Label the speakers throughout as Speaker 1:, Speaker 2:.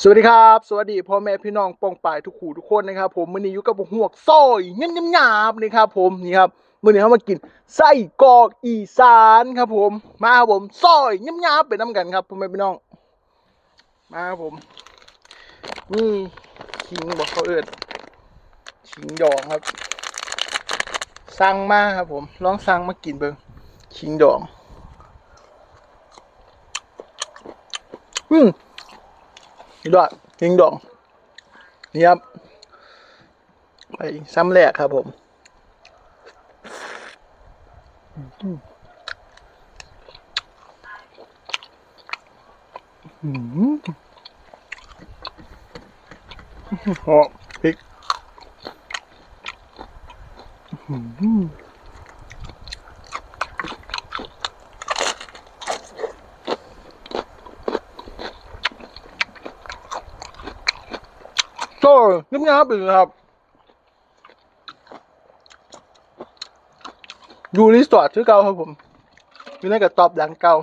Speaker 1: สวัสดีครับ สวัสดีพ่อแม่พี่น้องปองป่ายทุกขู่ทุกคนนะครับ ผมมื้อนี้อยู่กับหวกซอยเงี้ยหยาบๆนี่ครับผมนี่ครับมื้อนี้เรามากินไส้กรอกอีสานครับผมมาครับผมซอยเงี้ยหยาบๆไปน้ำกันครับพ่อแม่พี่น้องมาครับผมนี่ขิงบอกเขาเอิดขิงดองครับ สั่งมาครับผมลองสั่งมากินเบิ่งขิงดองอืม ด้วยยิงดองนี่ครับ ไปซ้ำแรกครับผมอืมหอมพริกอืม โต้ยิ้มยับเลยครับอยู่รีสอร์ทชื่อเก่าครับผมอยู่ในกระตอบหลังเก่า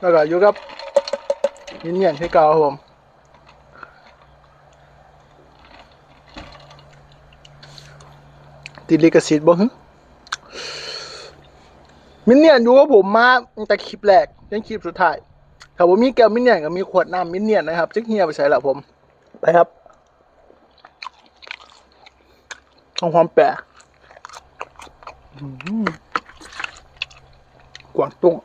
Speaker 1: แล้วก็อยู่กับยินเนียนชื่อเก่าครับผมติดลิขสิทธิ์บ่ฮึ มินเนี่ยนอยู่กับผมมาตั้งแต่คลิปแรกยันคลิปสุดท้ายถ้าผมมีแก้วมินเนี่ยนกับมีขวดน้ำมินเนี่ยนนะครับจึกเฮียไปใส่ละผมไปครับต้องความแปลกกวางตุ้ง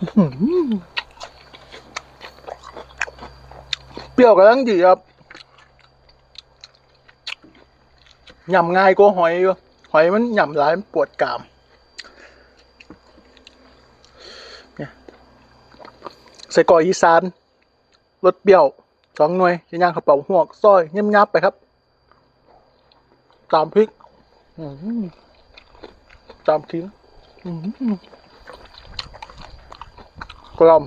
Speaker 1: อื้อหือเปรี้ยวกำลังดีครับยำง่ายกว่าหอยอยู่หอยมันหย่ำหลายมันปวดกรามใส่กอกอีสานรสเปรี้ยวสองหน่วยย่างข้าวเปล่าหวกซอยเงียบยับไปครับ ตามพริกตามทิ้งกลม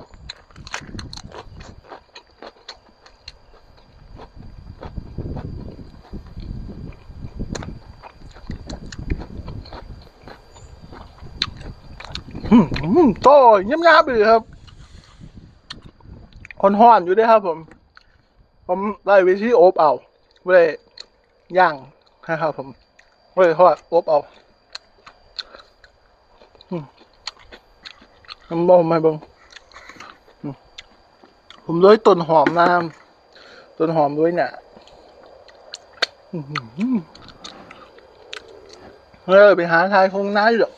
Speaker 1: อื้อหือซอยเงียบยับเลยครับคนห้อนอยู่ด้วยครับผม ผมได้วิธีโอบเอาไม่ได้ย่างนะครับผมไม่ได้ทอดโอบเอาอืมผมบอกผมให้เบิ่งอืมผมด้วยต้นหอมน้ำต้นหอมด้วยเนี่ยอื้อหือเออไปหาทายคงน้าอยู่หรอก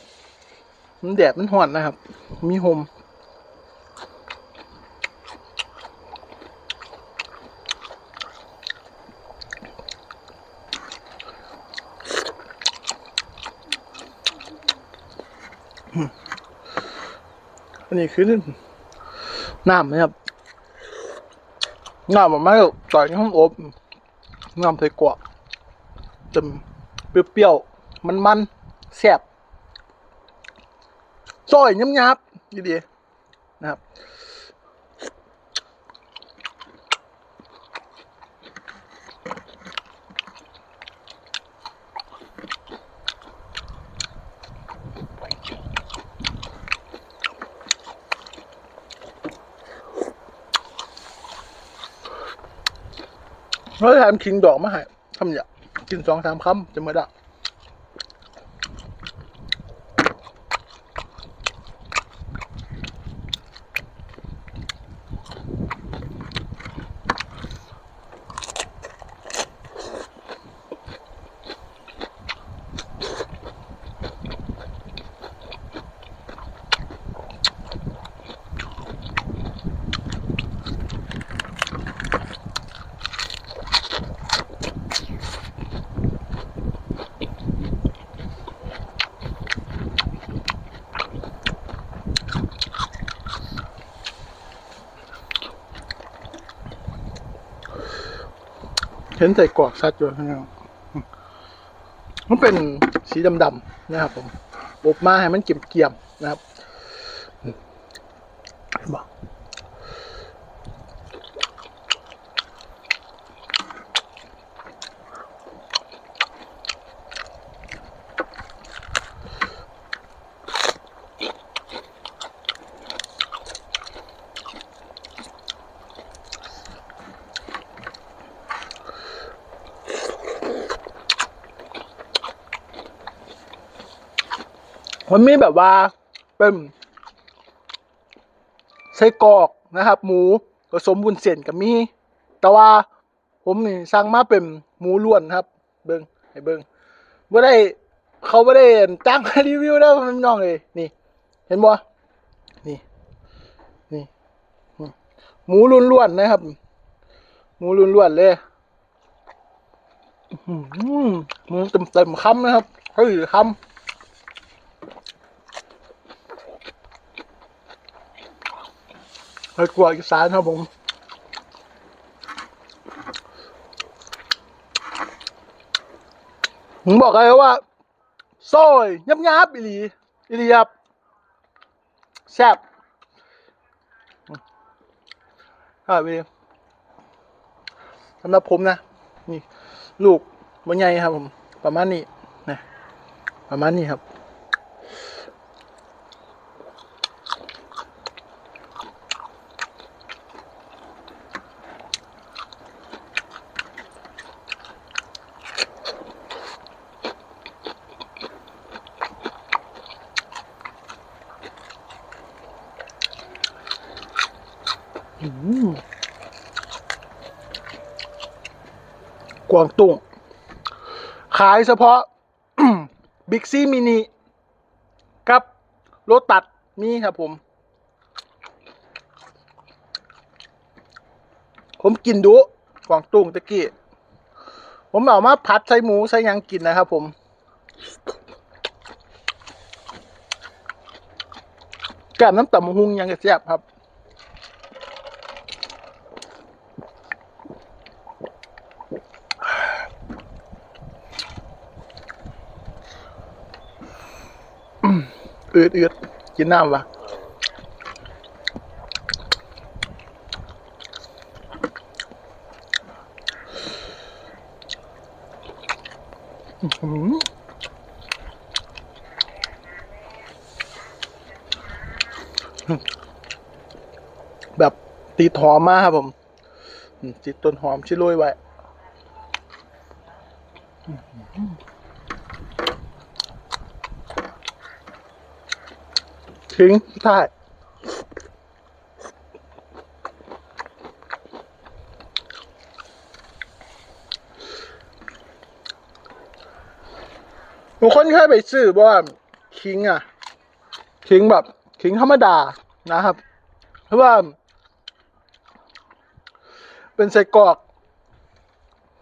Speaker 1: มันแดดมันหอนนะครับ มีโฮมอันนี้คือน้ำนะครับน้ำมันไม่ต่อยในห้องอบน้ำใส่กวกจนเปรี้ยวๆมันๆแซ่บ ซอยยับยับๆดีๆนะครับแล้วแถมคิงดอกมาให้ทำอย่างกินสองสามคำจะไม่ได้ ห็นใส่กรอกชัดอยู่นะครับมันเป็นสีดำๆนะครับผมอบมาให้มันเกรียมๆนะครับ มันมีแบบว่าเป็นไส้กรอกนะครับ หมูผสมบุญเส้นกับมี แต่ว่าผมนี่สั่งมาเป็นหมูล้วนครับ เบิงให้เบิงบ่ได้เขาไม่ได้จ้างมารีวิวแล้วมันน้องเลยนี่ เห็นบ่นี่ นี่หมูล้วนๆนะครับ หมูล้วนๆเลยหมูเต็มๆคำนะครับเฮ้ยคำ เฮ้ยกลัวอีสานครับผมผมบอกเลยว่าซอยยับยับอีหลีอีหลีครับแซ่บอ่าพี่สำหรับผมนะ นี่ ลูกมันใหญ่ครับผม ประมาณนี้นะประมาณนี้ครับ กวางตุ้ง ขายเฉพาะบิ๊กซีมินิกับรถตัดมีครับผม ผมกินดุกวางตุ้งตะกี้ ผมเอามาผัดใส่หมูใส่ยังกินนะครับผมแก้มน้ำตำหุงยังกระแซ่บครับ อืดอืดกินน้ำวะแบบตีหอมมากครับผมอืมติดต้นหอมชิโรยไว้ ทิ้งได้บางคนเคยไปซื้อบ่ว่าคิงอะ คิงแบบคิงธรรมดานะครับเพราะว่า เป็นไส้กรอก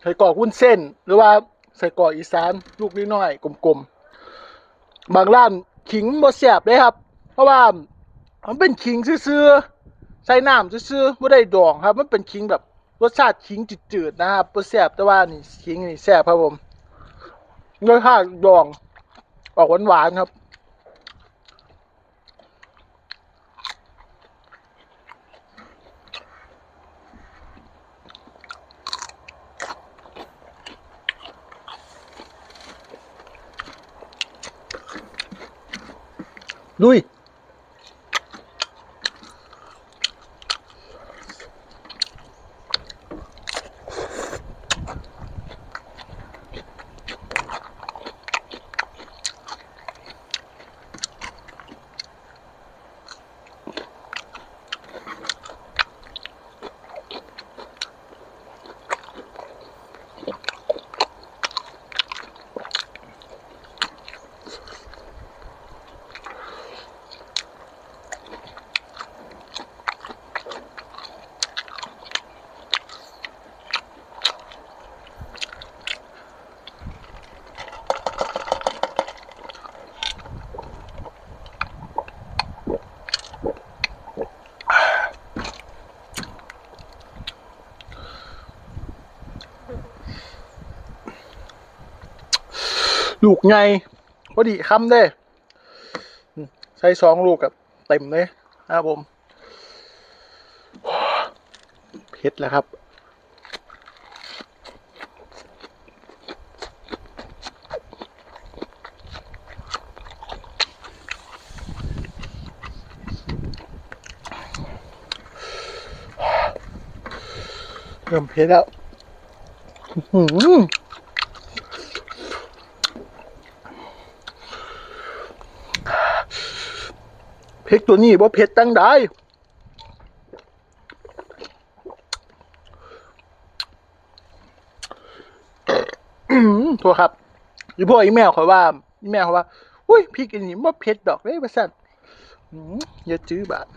Speaker 1: ไส้กรอกวุ้นเส้น หรือว่าไส้กรอกอีสาน ลูกน้อยกลมๆ บางร้านขิงบ่แซ่บเลยครับ ราะว่ามันเป็นขิงซื่อๆใส่น้ำซื่อๆบ่ได้ดองครับ มันเป็นขิงแบบรสชาติขิงจืดๆนะครับบ่แซ่บแต่ว่านี่ขิงนี่แซ่บครับผมรสชาติดองออกหวานๆครับลุย ลูกไงพอดีคำเด้ใช้สองลูกกับเต็มเลยนะครับผมเผ็ดแล้วครับ เริ่มเผ็ดแล้ว อือหือ พริกตัวนี้บ่เผ็ดตั้งได้อืมโทษครับอีพ่ออีแมวเขาว่าอีแมวเขาว่า อุ้ยพริกอันนี้บ่เผ็ดดอกเลยว่าซั่นอย่าจื้อบาท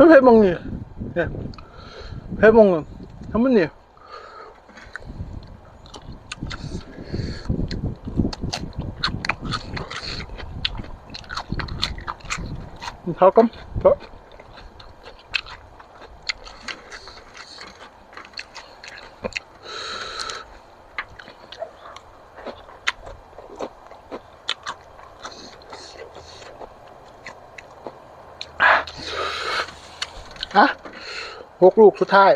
Speaker 1: ไม่เผ็ดมองนี่เนี่ยเผ็ดมองนี่ทำมันนี่เขาก็เขา ฮะหกลูกสุดท้าย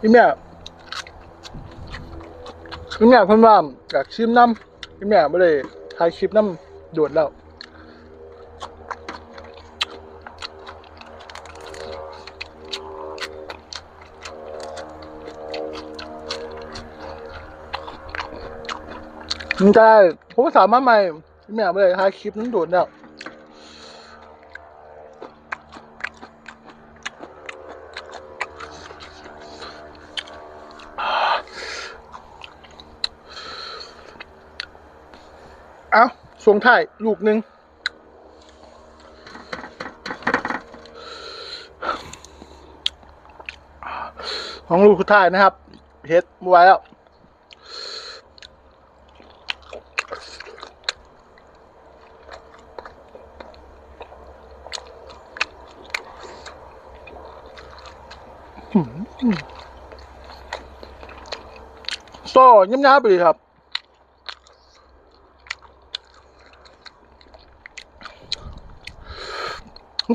Speaker 1: อีแม่อีแม่เพิ่นว่าอยากชิมน้ำอีแม่ไม่ได้ถ่ายคลิปน้ำโดดแล้ว ได้ผมสามารถใหม่อีแม่ไม่ได้ถ่ายคลิปนั้นโดดแล้วเอาส่งถ่ายลูกหนึ่งของลูกสุดท้ายนะครับเฮ็ดไว้แล้ว โซ่ ยิ้มย้าไปเลยครับ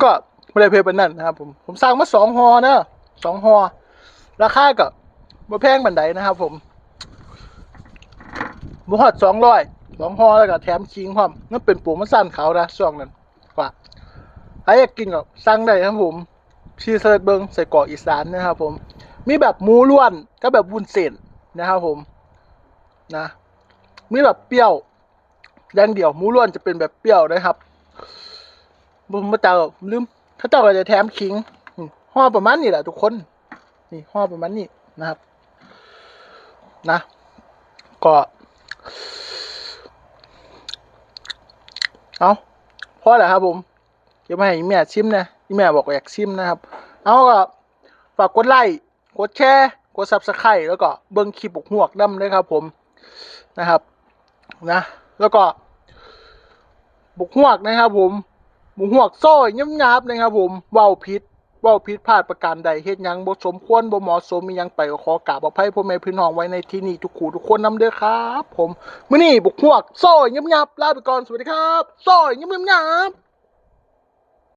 Speaker 1: ก็ไม่ได้เพลเป็นนั่นนะครับ ผม ผมสั่งมาสองฮอนะสองฮอราคากับบ่แพงบันไดนะครับ ผมบุหอดสองร้อยสองฮอแล้วก็แถมคิงพร้อมนั่นเป็นปูมันสั้นเขานะช่วงนั้นกว่าใครอยากกินก็สั่งได้ครับผมชีสเลิดเบิงใส่กรอกอีสานนะครับผม มีแบบหมูล้วนก็แบบวุ้นเส้นนะครับผม นะมีแบบเปรี้ยวอย่างเดียวหมูล้วนจะเป็นแบบเปรี้ยวนะครับผมมาเจอลืมเขาเจ้าก็จะแถมขิงห่อประมาณนี้แหละทุกคน นี่ห่อประมาณนี้นะครับ นะ ก็เอาพอแล้วครับผมเดี๋ยวมาให้อีแม่ชิมนะอีแม่บอกอยากชิมนะครับ เอาก็ฝากกดไลค์กดแชร์กดซับสไครต์แล้วก็เบิ้งคลิปบกหวกน้ำด้วยครับผม นะครับนะแล้วก็บุกหวกนะครับ ผมบกหวกโซ่ยับยับนะครับ ผมเว้าผิดเว้าผิดพลาดประการใดเฮ็ดยังบ่สมควรบ่เหมาะสมมียังไปก็ขอกราบอภัยพ่อแม่พี่น้องไว้ในที่นี้ทุกคู่ทุกคนนำเด้อครับ ผมมื้อนี้บุกหวกโซ่ยับยับลาไปก่อนสวัสดีครับโซ่ย้ำยับ